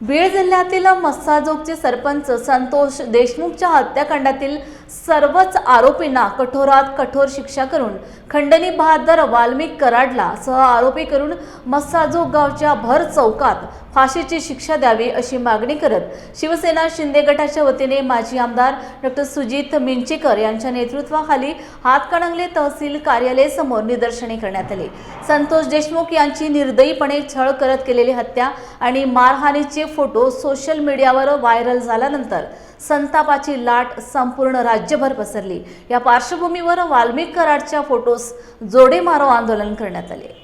बीड जिल्ह्यातील मस्साजोगचे सरपंच संतोष देशमुखच्या हत्याकांडातील सर्वच आरोपींना कठोरात कठोर शिक्षा करून खंडणी बहादर वाल्मिक कराडला सह आरोपी करून मस्साजो गावच्या भर चौकात फाशीची शिक्षा द्यावी अशी मागणी करत शिवसेना शिंदे गटाच्या वतीने माजी आमदार डॉक्टर सुजित मिंचेकर यांच्या नेतृत्वाखाली हातकणंगले तहसील कार्यालयासमोर निदर्शने करण्यात आली. संतोष देशमुख यांची निर्दयीपणे छळ करत केलेली हत्या आणि मारहाणीचे फोटो सोशल मीडियावर व्हायरल झाल्यानंतर संतापाची लाट संपूर्ण राज्यभर पसरली. या पार्श्वभूमीवर वाल्मिक कराडच्या फोटोस जोडे मारो आंदोलन करण्यात आले.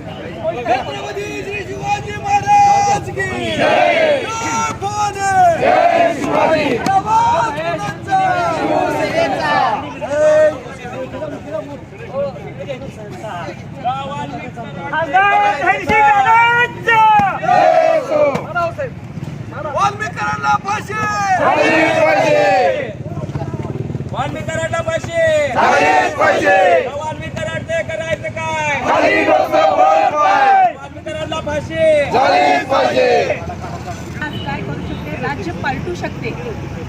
छत्रपती श्री शिवाजी महाराज की वाल्मिकांना फाशी! वाल्मीकरांना वाल्मीकरांचे करायचं काय आज काय करू शकते राज्य पालटू शकते.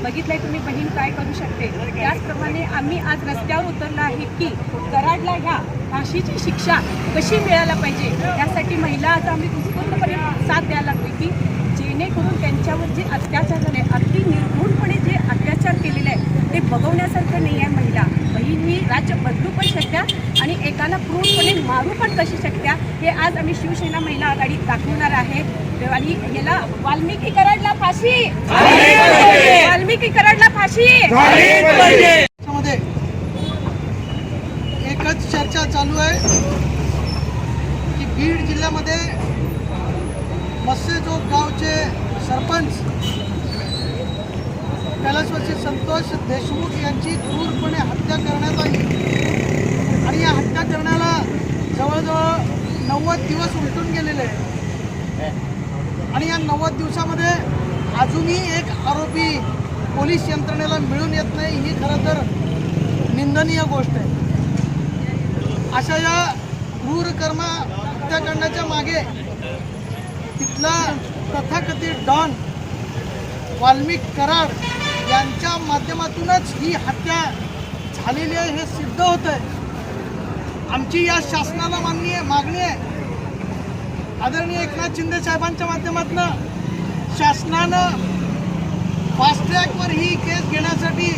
बघितलंय तुम्ही बहीण काय करू शकते. त्याचप्रमाणे आम्ही आज रस्त्यावर उतरलो आहे की कराडला ह्या फाशीची शिक्षा कशी मिळायला पाहिजे? यासाठी महिला आता आम्ही उत्स्फूर्तपणे साथ द्यायला लागलो की जेणेकरून त्यांच्यावर जे अत्याचार झाले अगदी निर्घुणपणे जे अत्याचार केलेले आहे ते बघवण्यासारखं नाही आहे. राज्य बदलू पण शकत्या आणि एकाला क्रूरपणे मारू पण कशी शकत्या हे आज आम्ही शिवसेना महिला आघाडी दाखवणार आहे. आणि याला वाल्मिकी कराडला फाशी! वाल्मिकी कराडला फाशी! मध्ये एकच चर्चा चालू आहे की बीड जिल्ह्यामध्ये मत्स्यजोग गावचे सरपंच कैलासवासी संतोष देशमुख यांची क्रूरपणे हत्या करण्यात आली. आणि या हत्या करण्याला जवळजवळ नव्वद दिवस उलटून गेलेले आहे आणि या नव्वद दिवसामध्ये अजूनही एक आरोपी पोलीस यंत्रणेला मिळून येत नाही ही खरं तर निंदनीय गोष्ट आहे. अशा या क्रूर हत्या करण्याच्या मागे तिथला तथाकथित डॉन वाल्मिक कराड यांच्या माध्यमातूनच ही हत्या झालेली आहे हे सिद्ध होत आहे. आमची या शासनाला मागणी आहे मागणी आहे. आदरणीय एकनाथ शिंदे साहेबांच्या माध्यमातून शासनानं फास्ट ट्रॅकवर ही केस घेण्यासाठी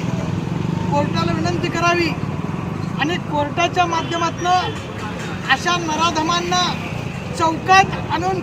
कोर्टाला विनंती करावी आणि कोर्टाच्या माध्यमातून अशा नराधमांना चौकात आणून